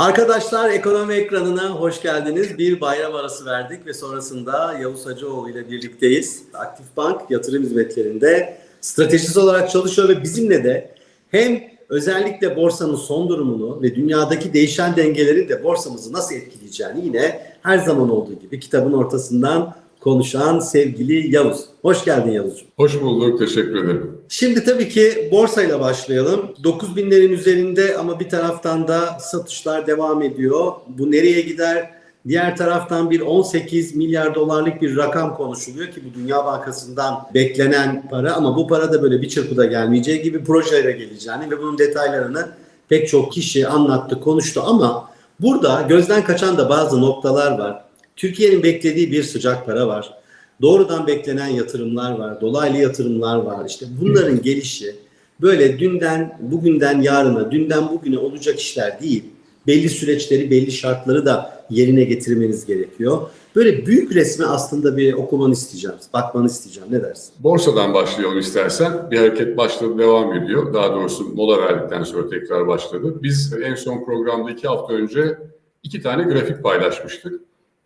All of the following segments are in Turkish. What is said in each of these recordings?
Arkadaşlar ekonomi ekranına hoş geldiniz. Bir bayram arası verdik ve sonrasında Yavuz Hacıoğlu ile birlikteyiz. Aktif Bank yatırım hizmetlerinde stratejist olarak çalışıyor ve bizimle de hem özellikle borsanın son durumunu ve dünyadaki değişen dengelerin de borsamızı nasıl etkileyeceğini yine her zaman olduğu gibi kitabın ortasından konuşan sevgili Yavuz. Hoş geldin Yavuzcuğum. Hoş bulduk, teşekkür ederim. Şimdi tabii ki borsayla başlayalım. 9000'lerin üzerinde ama bir taraftan da satışlar devam ediyor. Bu nereye gider? Diğer taraftan bir 18 milyar dolarlık bir rakam konuşuluyor ki bu Dünya Bankası'ndan beklenen para ama bu para da böyle bir çırpıda gelmeyeceği gibi projelere geleceğini ve bunun detaylarını pek çok kişi anlattı, konuştu ama burada gözden kaçan da bazı noktalar var. Türkiye'nin beklediği bir sıcak para var. Doğrudan beklenen yatırımlar var, dolaylı yatırımlar var. İşte bunların gelişi böyle dünden bugünden yarına, dünden bugüne olacak işler değil. Belli süreçleri, belli şartları da yerine getirmeniz gerekiyor. Böyle büyük resmi aslında bir okumanı isteyeceğim, bakmanı isteyeceğim. Ne dersin? Borsadan başlayalım istersen. Bir hareket başladı, devam ediyor. Daha doğrusu mola verdikten sonra tekrar başladı. Biz en son programda iki hafta önce iki tane grafik paylaşmıştık.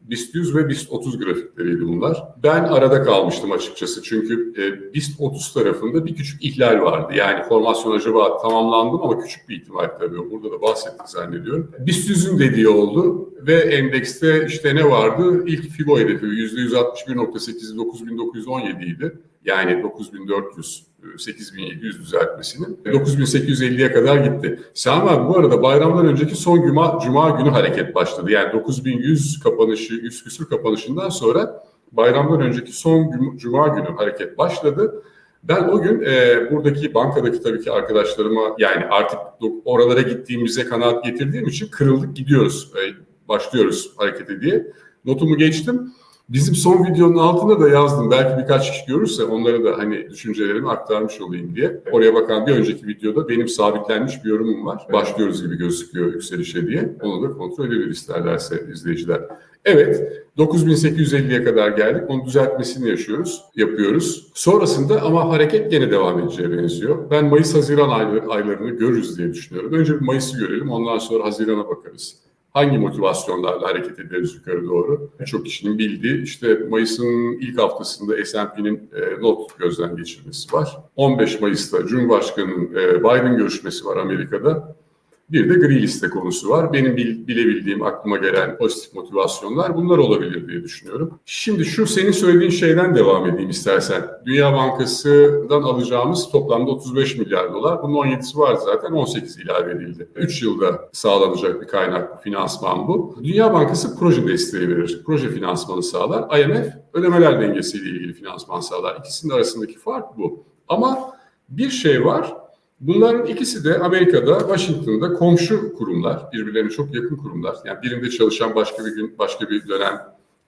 BIST 100 ve BIST 30 grafikleriydi bunlar. Ben arada kalmıştım açıkçası çünkü e, BIST 30 tarafında bir küçük ihlal vardı. Yani formasyon acaba tamamlandı ama küçük bir ihtimal tabii. Burada da bahsettik zannediyorum. BIST 100'ün dediği oldu ve endekste işte ne vardı? İlk FIBO hedefi %161.8 9917 idi. Yani 9400 8700 düzeltmesinin 9850'ye kadar gitti. Sami abi bu arada bayramdan önceki son cuma, cuma günü hareket başladı. Yani 9100 kapanışı, 100 küsür kapanışından sonra bayramdan önceki son cuma günü hareket başladı. Ben o gün e, buradaki bankadaki tabii ki arkadaşlarıma yani artık oralara gittiğimize kanaat getirdiğim için kırıldık gidiyoruz, e, başlıyoruz harekete diye. Notumu geçtim. Bizim son videonun altına da yazdım. Belki birkaç kişi görürse onlara da hani düşüncelerimi aktarmış olayım diye. Oraya bakan bir önceki videoda benim sabitlenmiş bir yorumum var. Başlıyoruz gibi gözüküyor yükselişe diye. Onu da kontrol edebilir isterlerse izleyiciler. Evet, 9850'ye kadar geldik. Onun düzeltmesini yaşıyoruz, yapıyoruz. Sonrasında ama hareket gene devam edeceğe benziyor. Ben Mayıs-Haziran aylarını görürüz diye düşünüyorum. Önce bir Mayıs'ı görelim, ondan sonra Haziran'a bakarız hangi motivasyonlarla hareket ederiz yukarı doğru? Birçok kişinin bildiği işte Mayıs'ın ilk haftasında S&P'nin e, not gözden geçirmesi var. 15 Mayıs'ta Cumhurbaşkanı'nın e, Biden görüşmesi var Amerika'da. Bir de gri liste konusu var. Benim bilebildiğim, aklıma gelen pozitif motivasyonlar bunlar olabilir diye düşünüyorum. Şimdi şu senin söylediğin şeyden devam edeyim istersen. Dünya Bankası'dan alacağımız toplamda 35 milyar dolar. Bunun 17'si vardı zaten 18 ilave edildi. 3 yılda sağlanacak bir kaynak finansman bu. Dünya Bankası proje desteği verir. Proje finansmanı sağlar. IMF ödemeler dengesiyle ilgili finansman sağlar. İkisinin arasındaki fark bu. Ama bir şey var. Bunların ikisi de Amerika'da, Washington'da komşu kurumlar, birbirlerine çok yakın kurumlar. Yani birinde çalışan başka bir gün, başka bir dönem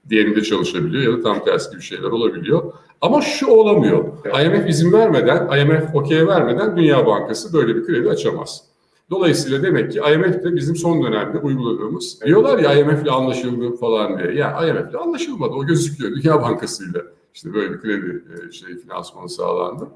diğerinde çalışabiliyor ya da tam tersi gibi şeyler olabiliyor. Ama şu olamıyor. IMF izin vermeden, IMF okey vermeden Dünya Bankası böyle bir kredi açamaz. Dolayısıyla demek ki IMF de bizim son dönemde uyguladığımız, diyorlar ya IMF ile anlaşıldı falan diye. Yani IMF ile anlaşılmadı, o gözüküyor. Dünya Bankası ile işte böyle bir kredi şey, finansmanı sağlandı.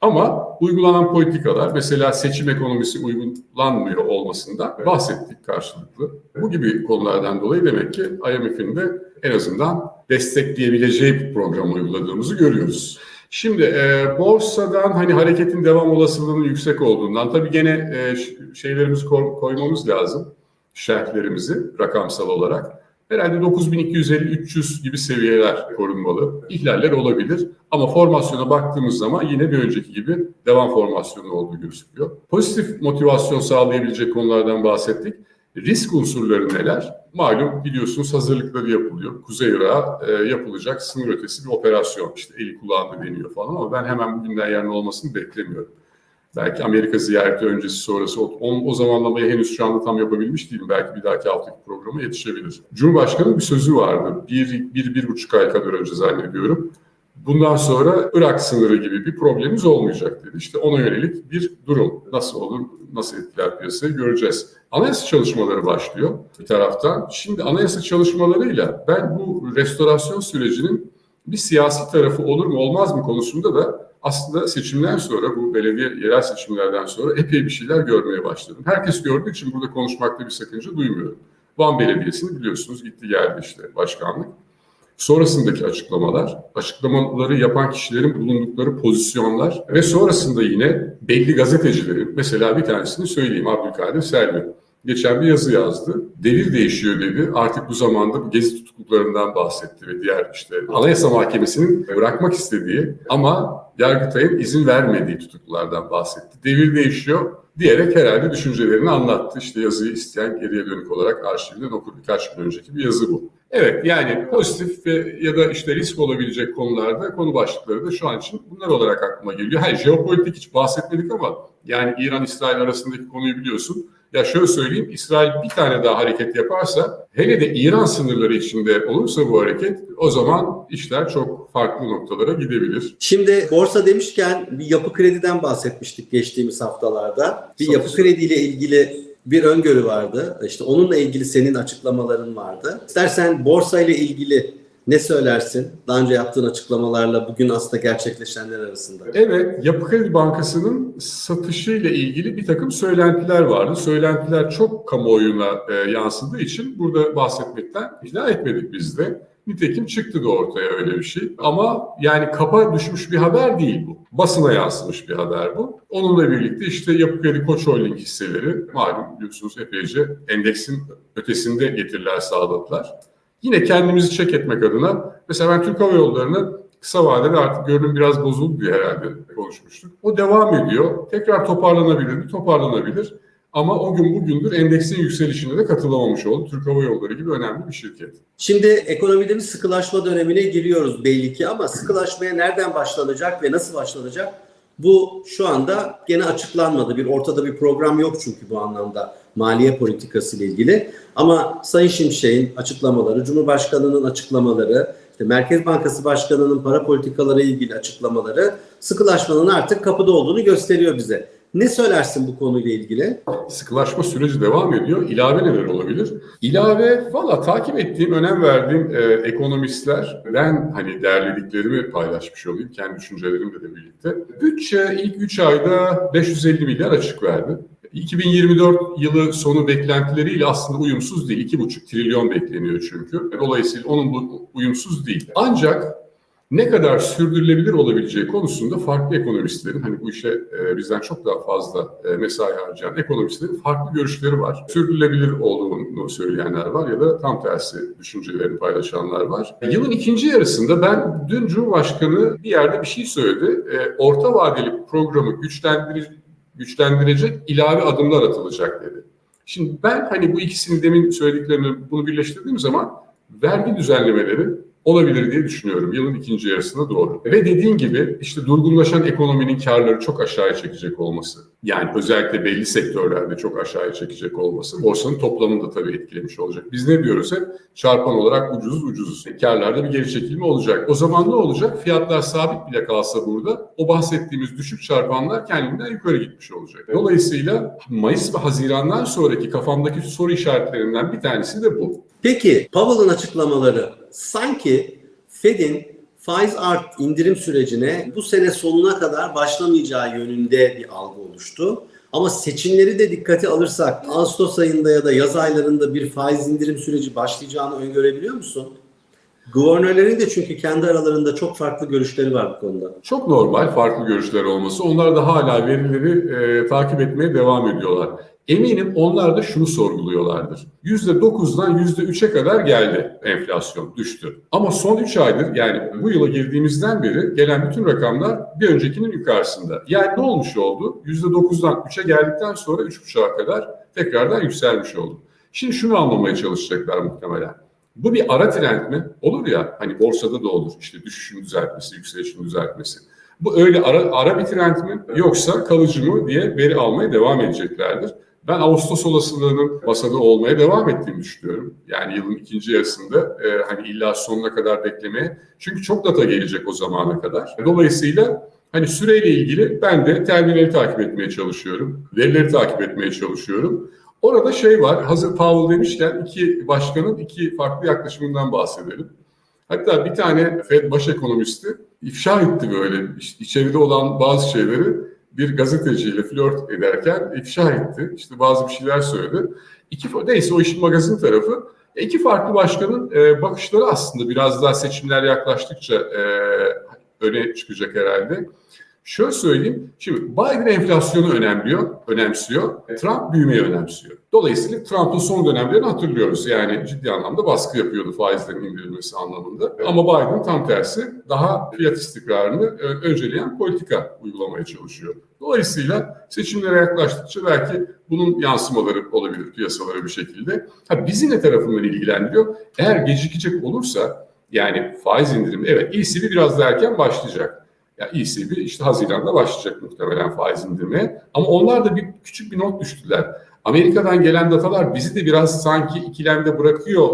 Ama uygulanan politikalar mesela seçim ekonomisi uygulanmıyor olmasından bahsettik karşılıklı. Bu gibi konulardan dolayı demek ki IMF'in de en azından destekleyebileceği bir program uyguladığımızı görüyoruz. Şimdi e, borsadan hani hareketin devam olasılığının yüksek olduğundan tabii gene e, şeylerimizi koymamız lazım. Şerhlerimizi rakamsal olarak. Herhalde 9250-300 gibi seviyeler korunmalı. İhlaller olabilir ama formasyona baktığımız zaman yine bir önceki gibi devam formasyonu olduğu gözüküyor. Pozitif motivasyon sağlayabilecek konulardan bahsettik. Risk unsurları neler? Malum biliyorsunuz hazırlıkları yapılıyor. Kuzey Irak'a e, yapılacak sınır ötesi bir operasyon. İşte eli kulağında deniyor falan ama ben hemen bugünden yarın olmasını beklemiyorum. Belki Amerika ziyareti öncesi sonrası o, o zamanlamayı henüz şu anda tam yapabilmiş değilim. Belki bir dahaki haftaki programa yetişebilir. Cumhurbaşkanı'nın bir sözü vardı. Bir, bir, bir buçuk ay kadar önce zannediyorum. Bundan sonra Irak sınırı gibi bir problemimiz olmayacak dedi. İşte ona yönelik bir durum. Nasıl olur, nasıl etkiler piyasayı göreceğiz. Anayasa çalışmaları başlıyor bir taraftan. Şimdi anayasa çalışmalarıyla ben bu restorasyon sürecinin bir siyasi tarafı olur mu olmaz mı konusunda da aslında seçimden sonra bu belediye yerel seçimlerden sonra epey bir şeyler görmeye başladım. Herkes gördüğü için burada konuşmakta bir sakınca duymuyorum. Van Belediyesi'ni biliyorsunuz gitti geldi işte başkanlık. Sonrasındaki açıklamalar, açıklamaları yapan kişilerin bulundukları pozisyonlar ve sonrasında yine belli gazetecilerin, mesela bir tanesini söyleyeyim Abdülkadir Selvi. Geçen bir yazı yazdı. Devir değişiyor dedi. Artık bu zamanda bu gezi tutukluklarından bahsetti ve diğer işte Anayasa Mahkemesi'nin bırakmak istediği ama Yargıtay'ın izin vermediği tutuklulardan bahsetti. Devir değişiyor diyerek herhalde düşüncelerini anlattı. İşte yazıyı isteyen geriye dönük olarak arşivden okur birkaç gün önceki bir yazı bu. Evet yani pozitif ve ya da işte risk olabilecek konularda konu başlıkları da şu an için bunlar olarak aklıma geliyor. Hayır jeopolitik hiç bahsetmedik ama yani İran-İsrail arasındaki konuyu biliyorsun. Ya şöyle söyleyeyim, İsrail bir tane daha hareket yaparsa, hele de İran sınırları içinde olursa bu hareket, o zaman işler çok farklı noktalara gidebilir. Şimdi borsa demişken bir yapı krediden bahsetmiştik geçtiğimiz haftalarda. Bir Satış. yapı krediyle ilgili bir öngörü vardı. İşte onunla ilgili senin açıklamaların vardı. İstersen borsa ile ilgili ne söylersin? Daha önce yaptığın açıklamalarla bugün aslında gerçekleşenler arasında. Evet, Yapı Kredi Bankası'nın satışı ile ilgili bir takım söylentiler vardı. Söylentiler çok kamuoyuna e, yansıdığı için burada bahsetmekten ikna etmedik biz de. Nitekim çıktı da ortaya öyle bir şey. Ama yani kapa düşmüş bir haber değil bu. Basına yansımış bir haber bu. Onunla birlikte işte Yapı Kredi Koç Holding hisseleri malum biliyorsunuz epeyce endeksin ötesinde getiriler sağladılar. Yine kendimizi çek etmek adına mesela ben Türk Hava Yolları'nı kısa vadede artık görünüm biraz bozuldu diye herhalde konuşmuştuk. O devam ediyor. Tekrar toparlanabilir mi? Toparlanabilir. Ama o gün bugündür endeksin yükselişine de katılamamış oldu. Türk Hava Yolları gibi önemli bir şirket. Şimdi ekonomide bir sıkılaşma dönemine giriyoruz belli ki ama sıkılaşmaya nereden başlanacak ve nasıl başlanacak? Bu şu anda gene açıklanmadı. Bir ortada bir program yok çünkü bu anlamda maliye politikası ile ilgili. Ama Sayın Şimşek'in açıklamaları, Cumhurbaşkanı'nın açıklamaları, işte Merkez Bankası Başkanı'nın para politikaları ilgili açıklamaları sıkılaşmanın artık kapıda olduğunu gösteriyor bize. Ne söylersin bu konuyla ilgili? Sıkılaşma süreci devam ediyor. İlave neler olabilir? İlave valla takip ettiğim, önem verdiğim e, ekonomistlerden hani derlediklerimi paylaşmış olayım. Kendi düşüncelerimle de birlikte. Bütçe ilk 3 ayda 550 milyar açık verdi. 2024 yılı sonu beklentileriyle aslında uyumsuz değil. 2,5 trilyon bekleniyor çünkü. Dolayısıyla onun bu uyumsuz değil. Ancak ne kadar sürdürülebilir olabileceği konusunda farklı ekonomistlerin hani bu işe e, bizden çok daha fazla e, mesai harcayan ekonomistlerin farklı görüşleri var. Sürdürülebilir olduğunu söyleyenler var ya da tam tersi düşüncelerini paylaşanlar var. E, Yılın ikinci yarısında ben dün Cumhurbaşkanı bir yerde bir şey söyledi. E, orta vadeli programı güçlendirecek, güçlendirecek ilave adımlar atılacak dedi. Şimdi ben hani bu ikisini demin söylediklerini bunu birleştirdiğim zaman vergi düzenlemeleri olabilir diye düşünüyorum yılın ikinci yarısına doğru. Ve dediğin gibi işte durgunlaşan ekonominin karları çok aşağıya çekecek olması. Yani özellikle belli sektörlerde çok aşağıya çekecek olması borsanın toplamını da tabii etkilemiş olacak. Biz ne diyoruz hep? Çarpan olarak ucuzuz ucuzuz. Karlarda bir geri çekilme olacak. O zaman ne olacak? Fiyatlar sabit bile kalsa burada o bahsettiğimiz düşük çarpanlar kendinden yukarı gitmiş olacak. Dolayısıyla Mayıs ve Haziran'dan sonraki kafamdaki soru işaretlerinden bir tanesi de bu. Peki Powell'ın açıklamaları sanki Fed'in faiz art indirim sürecine bu sene sonuna kadar başlamayacağı yönünde bir algı oluştu. Ama seçimleri de dikkate alırsak Ağustos ayında ya da yaz aylarında bir faiz indirim süreci başlayacağını öngörebiliyor musun? Guvernörlerin de çünkü kendi aralarında çok farklı görüşleri var bu konuda. Çok normal farklı görüşler olması. Onlar da hala verileri e, takip etmeye devam ediyorlar. Eminim onlar da şunu sorguluyorlardır. %9'dan %3'e kadar geldi enflasyon, düştü. Ama son 3 aydır yani bu yıla girdiğimizden beri gelen bütün rakamlar bir öncekinin yukarısında. Yani ne olmuş oldu? %9'dan 3'e geldikten sonra 3,5'a kadar tekrardan yükselmiş oldu. Şimdi şunu anlamaya çalışacaklar muhtemelen. Bu bir ara trend mi? Olur ya hani borsada da olur işte düşüşün düzeltmesi, yükselişin düzeltmesi. Bu öyle ara, ara bir trend mi yoksa kalıcı mı diye veri almaya devam edeceklerdir. Ben Ağustos olasılığının masada olmaya devam ettiğini düşünüyorum. Yani yılın ikinci yarısında e, hani illa sonuna kadar beklemeye. Çünkü çok data gelecek o zamana kadar. Dolayısıyla hani süreyle ilgili ben de terminali takip etmeye çalışıyorum. Verileri takip etmeye çalışıyorum. Orada şey var, hazır Powell demişken iki başkanın iki farklı yaklaşımından bahsedelim. Hatta bir tane Fed baş ekonomisti ifşa etti böyle içeride olan bazı şeyleri bir gazeteciyle flört ederken ifşa etti. İşte bazı bir şeyler söyledi. İki, neyse o işin magazin tarafı. İki farklı başkanın e, bakışları aslında biraz daha seçimler yaklaştıkça e, öne çıkacak herhalde. Şöyle söyleyeyim, şimdi Biden enflasyonu önemliyor, önemsiyor, Trump büyümeyi önemsiyor. Dolayısıyla Trump'ın son dönemlerini hatırlıyoruz. Yani ciddi anlamda baskı yapıyordu faizlerin indirilmesi anlamında. Ama Biden tam tersi daha fiyat istikrarını e, önceleyen politika uygulamaya çalışıyor. Dolayısıyla seçimlere yaklaştıkça belki bunun yansımaları olabilir piyasalara bir şekilde. Ha, bizi ne tarafından ilgilendiriyor? Eğer gecikecek olursa yani faiz indirimi evet ECB biraz daha erken başlayacak. Ya ECB işte Haziran'da başlayacak muhtemelen faiz indirmeye. Ama onlar da bir küçük bir not düştüler. Amerika'dan gelen datalar bizi de biraz sanki ikilemde bırakıyor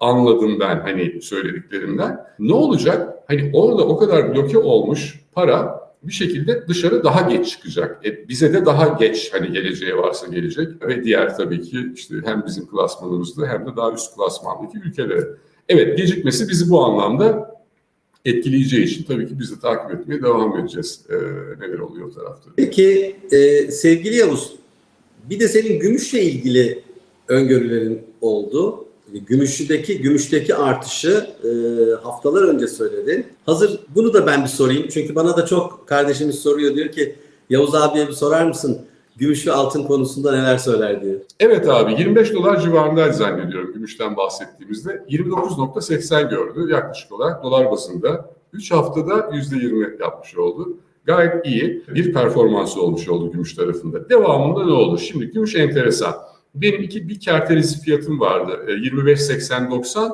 anladım ben hani söylediklerimden. Ne olacak? Hani orada o kadar bloke olmuş para bir şekilde dışarı daha geç çıkacak. E, bize de daha geç hani geleceğe varsa gelecek ve diğer tabii ki işte hem bizim klasmanımızda hem de daha üst klasmandaki ülkelere. Evet gecikmesi bizi bu anlamda etkileyeceği için tabii ki biz de takip etmeye devam edeceğiz. Ee, neler oluyor tarafta. Peki e, sevgili Yavuz, bir de senin gümüşle ilgili öngörülerin oldu. Gümüşteki gümüşteki artışı e, haftalar önce söyledin. Hazır bunu da ben bir sorayım. Çünkü bana da çok kardeşimiz soruyor diyor ki Yavuz abiye bir sorar mısın? Gümüş ve altın konusunda neler söyler diyor. Evet abi 25 dolar civarındaydı zannediyorum gümüşten bahsettiğimizde. 29.80 gördü yaklaşık olarak dolar bazında. 3 haftada %20 yapmış oldu. Gayet iyi bir performansı olmuş oldu gümüş tarafında. Devamında ne oldu? Şimdi gümüş enteresan. Benim iki bir kerteriz fiyatım vardı. 25.80-90.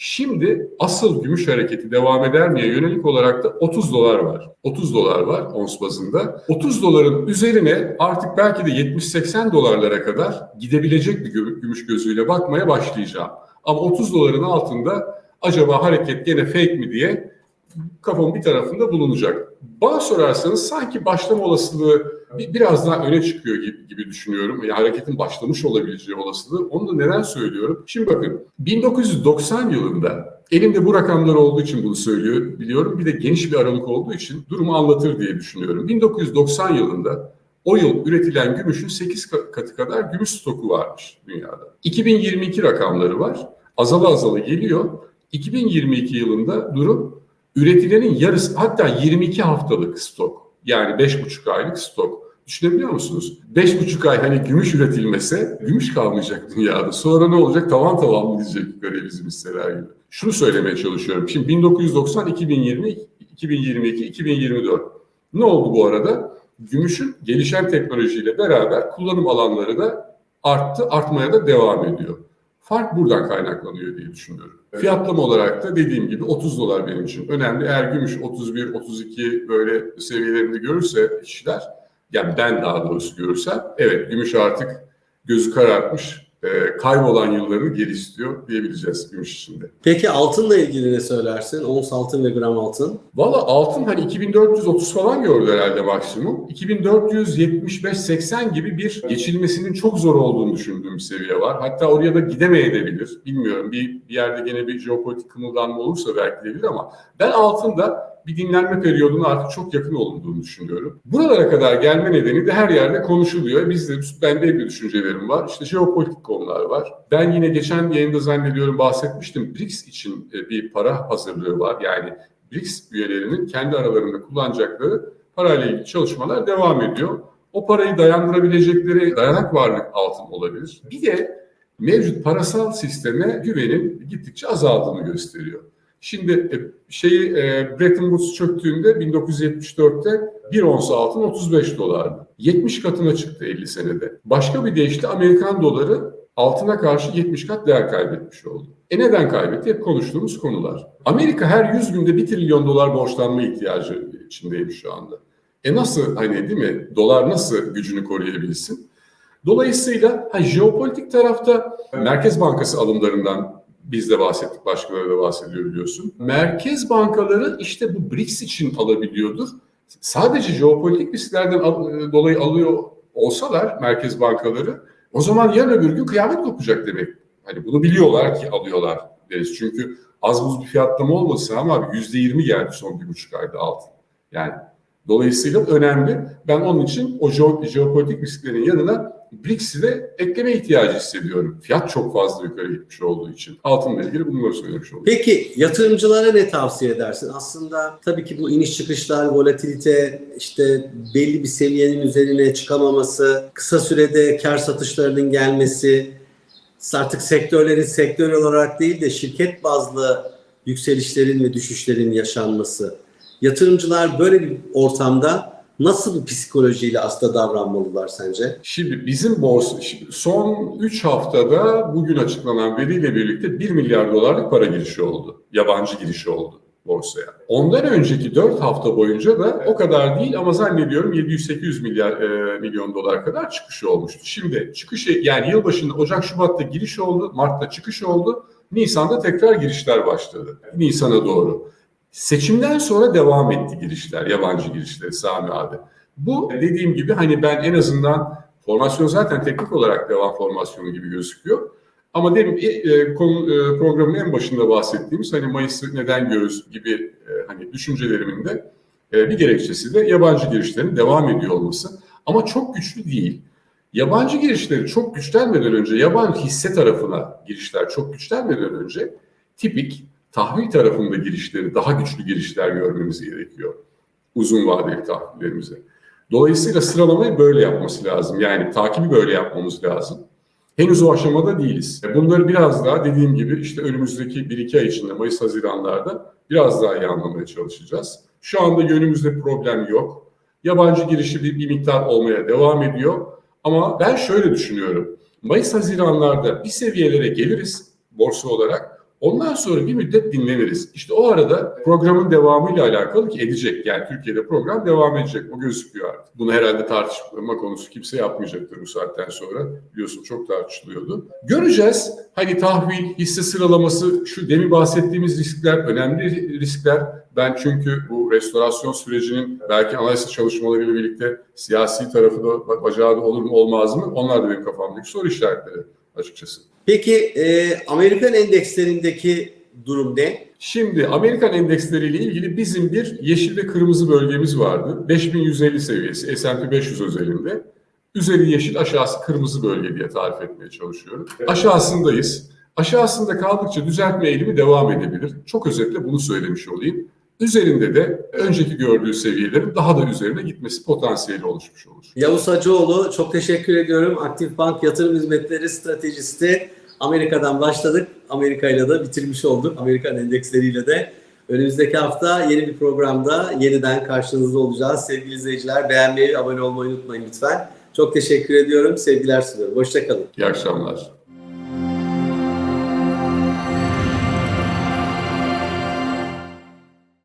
Şimdi asıl gümüş hareketi devam eder miye yönelik olarak da 30 dolar var. 30 dolar var ons bazında. 30 doların üzerine artık belki de 70-80 dolarlara kadar gidebilecek bir gümüş gözüyle bakmaya başlayacağım. Ama 30 doların altında acaba hareket gene fake mi diye kafamın bir tarafında bulunacak. Bana sorarsanız sanki başlama olasılığı biraz daha öne çıkıyor gibi, gibi düşünüyorum. Yani hareketin başlamış olabileceği olasılığı. Onu da neden söylüyorum? Şimdi bakın 1990 yılında elimde bu rakamlar olduğu için bunu söylüyor biliyorum. Bir de geniş bir aralık olduğu için durumu anlatır diye düşünüyorum. 1990 yılında o yıl üretilen gümüşün 8 katı kadar gümüş stoku varmış dünyada. 2022 rakamları var. Azalı azalı geliyor. 2022 yılında durum üretilenin yarısı hatta 22 haftalık stok. Yani 5,5 aylık stok. Düşünebiliyor musunuz? 5,5 ay hani gümüş üretilmese gümüş kalmayacak dünyada. Sonra ne olacak? Tavan tavan mı gidecek yukarıya bizim hisseler gibi. Şunu söylemeye çalışıyorum. Şimdi 1990, 2020, 2022, 2024. Ne oldu bu arada? Gümüşün gelişen teknolojiyle beraber kullanım alanları da arttı, artmaya da devam ediyor. Fark buradan kaynaklanıyor diye düşünüyorum. Evet. Fiyatlama olarak da dediğim gibi 30 dolar benim için önemli. Eğer gümüş 31, 32 böyle seviyelerinde görürse kişiler, yani ben daha doğrusu görürsem, evet gümüş artık gözü karartmış, e, kaybolan yıllarını geri istiyor diyebileceğiz gümüş içinde. Peki altınla ilgili ne söylersin? Ons altın ve gram altın? Valla altın hani 2430 falan gördü herhalde maksimum. 2475-80 gibi bir geçilmesinin çok zor olduğunu düşündüğüm bir seviye var. Hatta oraya da gidemeyebilir. Bilmiyorum bir, bir yerde gene bir jeopolitik kımıldanma olursa belki de bilir ama ben altında bir dinlenme periyoduna artık çok yakın olunduğunu düşünüyorum. Buralara kadar gelme nedeni de her yerde konuşuluyor. Biz de bende bir düşüncelerim var. İşte jeopolitik konular var. Ben yine geçen yayında zannediyorum bahsetmiştim. BRICS için bir para hazırlığı var. Yani BRICS üyelerinin kendi aralarında kullanacakları parayla ilgili çalışmalar devam ediyor. O parayı dayandırabilecekleri dayanak varlık altın olabilir. Bir de mevcut parasal sisteme güvenin gittikçe azaldığını gösteriyor. Şimdi şeyi Bretton Woods çöktüğünde 1974'te bir ons altın 35 dolardı. 70 katına çıktı 50 senede. Başka bir deyişle Amerikan doları altına karşı 70 kat değer kaybetmiş oldu. E neden kaybetti? Hep konuştuğumuz konular. Amerika her 100 günde 1 trilyon dolar borçlanma ihtiyacı içindeymiş şu anda. E nasıl hani değil mi? Dolar nasıl gücünü koruyabilsin? Dolayısıyla ha, jeopolitik tarafta Merkez Bankası alımlarından biz de bahsettik, başkaları da bahsediyor biliyorsun. Merkez bankaları işte bu BRICS için alabiliyordur. Sadece jeopolitik risklerden dolayı alıyor olsalar merkez bankaları o zaman yarın öbür gün kıyamet kopacak demek. Hani bunu biliyorlar ki alıyorlar deriz. Çünkü az buz bir fiyatlama olmasın ama abi %20 geldi son bir buçuk ayda altın. Yani dolayısıyla önemli. Ben onun için o jeo- jeopolitik risklerin yanına BRICS'i de ekleme ihtiyacı hissediyorum. Fiyat çok fazla yukarı gitmiş olduğu için. Altınla ilgili bunları söylemiş oldum. Peki yatırımcılara ne tavsiye edersin? Aslında tabii ki bu iniş çıkışlar, volatilite, işte belli bir seviyenin üzerine çıkamaması, kısa sürede kar satışlarının gelmesi, artık sektörlerin sektör olarak değil de şirket bazlı yükselişlerin ve düşüşlerin yaşanması. Yatırımcılar böyle bir ortamda nasıl psikolojiyle aslında davranmalılar sence? Şimdi bizim borsa şimdi son 3 haftada bugün açıklanan veriyle birlikte 1 milyar dolarlık para girişi oldu. Yabancı girişi oldu borsaya. Ondan önceki 4 hafta boyunca da o kadar değil ama zannediyorum 700-800 milyar e, milyon dolar kadar çıkışı olmuştu. Şimdi çıkışı yani yılbaşında Ocak Şubat'ta giriş oldu, Mart'ta çıkış oldu. Nisan'da tekrar girişler başladı. Nisan'a doğru. Seçimden sonra devam etti girişler, yabancı girişleri Sami abi. Bu dediğim gibi hani ben en azından formasyon zaten teknik olarak devam formasyonu gibi gözüküyor. Ama demin e, e, e, programın en başında bahsettiğimiz hani Mayıs'ı neden görürüz gibi hani düşüncelerimin de bir gerekçesi de yabancı girişlerin devam ediyor olması. Ama çok güçlü değil. Yabancı girişleri çok güçlenmeden önce, yabancı hisse tarafına girişler çok güçlenmeden önce tipik tahvil tarafında girişleri, daha güçlü girişler görmemiz gerekiyor. Uzun vadeli tahvillerimize. Dolayısıyla sıralamayı böyle yapması lazım. Yani takibi böyle yapmamız lazım. Henüz o aşamada değiliz. Bunları biraz daha dediğim gibi işte önümüzdeki 1-2 ay içinde Mayıs-Haziranlarda biraz daha iyi anlamaya çalışacağız. Şu anda yönümüzde problem yok. Yabancı girişi bir, bir miktar olmaya devam ediyor. Ama ben şöyle düşünüyorum. Mayıs-Haziranlarda bir seviyelere geliriz borsa olarak. Ondan sonra bir müddet dinleniriz. İşte o arada programın devamıyla alakalı ki edecek. Yani Türkiye'de program devam edecek. O gözüküyor artık. Bunu herhalde tartışma konusu kimse yapmayacaktır bu saatten sonra. Biliyorsun çok tartışılıyordu. Göreceğiz. Hani tahvil, hisse sıralaması, şu demin bahsettiğimiz riskler, önemli riskler. Ben çünkü bu restorasyon sürecinin belki analiz çalışmalarıyla birlikte siyasi tarafı da bacağı da olur mu olmaz mı? Onlar da benim kafamdaki soru işaretleri açıkçası. Peki e, Amerikan endekslerindeki durum ne? Şimdi Amerikan endeksleriyle ilgili bizim bir yeşil ve kırmızı bölgemiz vardı. 5150 seviyesi S&P 500 özelinde. Üzeri yeşil, aşağısı kırmızı bölge diye tarif etmeye çalışıyorum. Aşağısındayız. Aşağısında kaldıkça düzeltme eğilimi devam edebilir. Çok özetle bunu söylemiş olayım. Üzerinde de önceki gördüğü seviyelerin daha da üzerine gitmesi potansiyeli oluşmuş olur. Yavuz Hacıoğlu çok teşekkür ediyorum. Aktif Bank Yatırım Hizmetleri Stratejisti. Amerika'dan başladık. Amerika ile de bitirmiş olduk. Amerikan endeksleriyle de. Önümüzdeki hafta yeni bir programda yeniden karşınızda olacağız. Sevgili izleyiciler beğenmeyi, abone olmayı unutmayın lütfen. Çok teşekkür ediyorum. Sevgiler sunuyorum. Hoşçakalın. İyi akşamlar.